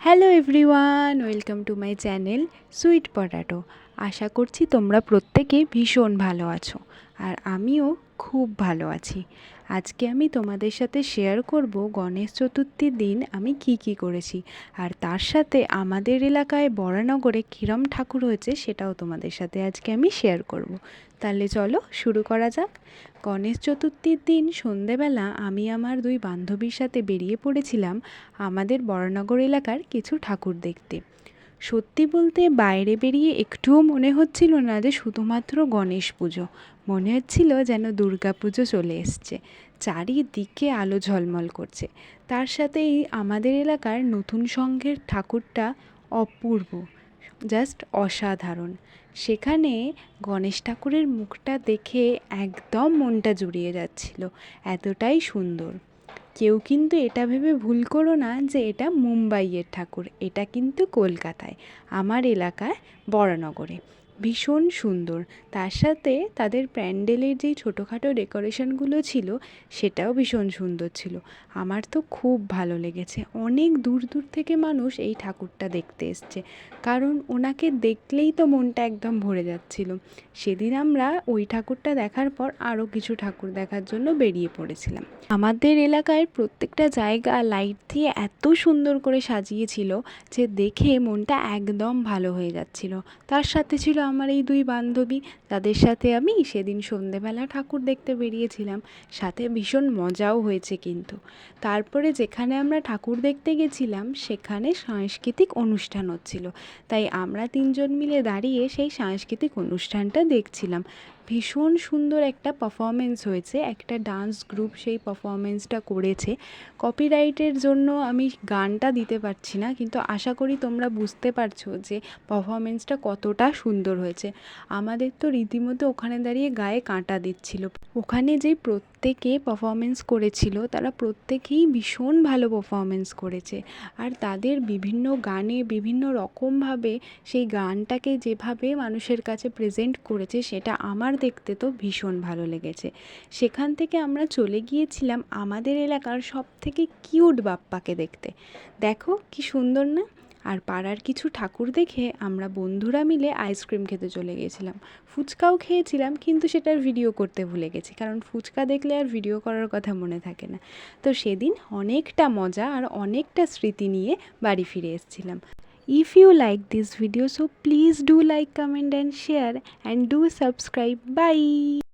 Hello everyone welcome to my channel sweet potato আশা করছি তোমরা প্রত্যেকে ভীষণ ভালো আছো। আর আমিও খুব ভালো আছি। আজকে আমি তোমাদের সাথে শেয়ার করব গণেশ চতুর্থীর দিন আমি কি কি করেছি। আর তার সাথে আমাদের এলাকায় বরানগরে কিরম ঠাকুর হয়েছে সেটাও তোমাদের সাথে আজকে আমি শেয়ার করব। তাহলে চলো শুরু করা যাক। গণেশ চতুর্থীর দিন সন্ধেবেলা আমি আমার দুই বান্ধবীর সাথে বেরিয়ে পড়েছিলাম আমাদের বরানগর এলাকার কিছু ঠাকুর দেখতে। সত্যি বলতে বাইরে বেরিয়ে একটুও মনে হচ্ছিল না যে শুধুমাত্র গণেশ পুজো। মনে হচ্ছিল যেন দুর্গা পুজো চলে এসছে। চারিদিকে আলো ঝলমল করছে। তার সাথেই আমাদের এলাকার নতুন সংঘের ঠাকুরটা অপূর্ব, জাস্ট অসাধারণ। সেখানে গণেশ ঠাকুরের মুখটা দেখে একদম মনটা জুড়িয়ে যাচ্ছিল। এতটাই সুন্দর। কেউ কিন্তু এটা ভেবে ভুল করো না যে এটা মুম্বাইয়ের ঠাকুর, এটা কিন্তু কলকাতায়, আমার এলাকায় বরানগরে ভীষণ সুন্দর। তার সাথে তাদের প্যান্ডেলের যেই ছোটোখাটো ডেকোরেশনগুলো ছিল, সেটাও ভীষণ সুন্দর ছিল। আমার তো খুব ভালো লেগেছে। অনেক দূর দূর থেকে মানুষ এই ঠাকুরটা দেখতে এসছে। কারণ ওনাকে দেখলেই তো মনটা একদম ভরে যাচ্ছিল। সেদিন আমরা ওই ঠাকুরটা দেখার পর আরও কিছু ঠাকুর দেখার জন্য বেরিয়ে পড়েছিলাম। আমাদের এলাকায় প্রত্যেকটা জায়গা লাইট দিয়ে এত সুন্দর করে সাজিয়েছিল যে দেখে মনটা একদম ভালো হয়ে যাচ্ছিল। তার সাথে ছিল আমার এই দুই বান্ধবী, তাদের সাথে আমি সেদিন সন্ধেবেলা ঠাকুর দেখতে বেরিয়েছিলাম। সাথে ভীষণ মজাও হয়েছে কিন্তু। তারপরে যেখানে আমরা ঠাকুর দেখতে গেছিলাম, সেখানে সাংস্কৃতিক অনুষ্ঠান হচ্ছিল। তাই আমরা তিনজন মিলে দাঁড়িয়ে সেই সাংস্কৃতিক অনুষ্ঠানটা দেখছিলাম। ভীষণ সুন্দর একটা পারফরমেন্স হয়েছে। একটা ডান্স গ্রুপ সেই পারফরমেন্সটা করেছে। কপিরাইটের জন্য আমি গানটা দিতে পারছি না, কিন্তু আশা করি তোমরা বুঝতে পারছ যে পারফরমেন্সটা কতটা সুন্দর হয়েছে। আমাদের তো রীতিমতো ওখানে দাঁড়িয়ে গায়ে কাঁটা দিচ্ছিল। ওখানে যেই প্রত্যেকে পারফরমেন্স করেছিল, তারা প্রত্যেকেই ভীষণ ভালো পারফরমেন্স করেছে। আর তাদের বিভিন্ন গানে বিভিন্ন রকমভাবে সেই গানটাকে যেভাবে মানুষের কাছে প্রেজেন্ট করেছে, সেটা আমার দেখতে তো ভীষণ ভালো লেগেছে। সেখান থেকে আমরা চলে গিয়েছিলাম আমাদের এলাকার সব থেকে কিউট বাপ্পাকে দেখতে। দেখো কি সুন্দর না? আর পাড়ার কিছু ঠাকুর দেখে আমরা বন্ধুরা মিলে আইসক্রিম খেতে চলে গিয়েছিলাম ফুচকাও খেয়েছিলাম, কিন্তু সেটার ভিডিও করতে ভুলে গেছি, কারণ ফুচকা দেখলে আর ভিডিও করার কথা মনে থাকে না। তো সেদিন অনেকটা মজা আর অনেকটা স্মৃতি নিয়ে বাড়ি ফিরে এসেছিলাম। If you like this video, so please do like, comment and share, and do subscribe. Bye!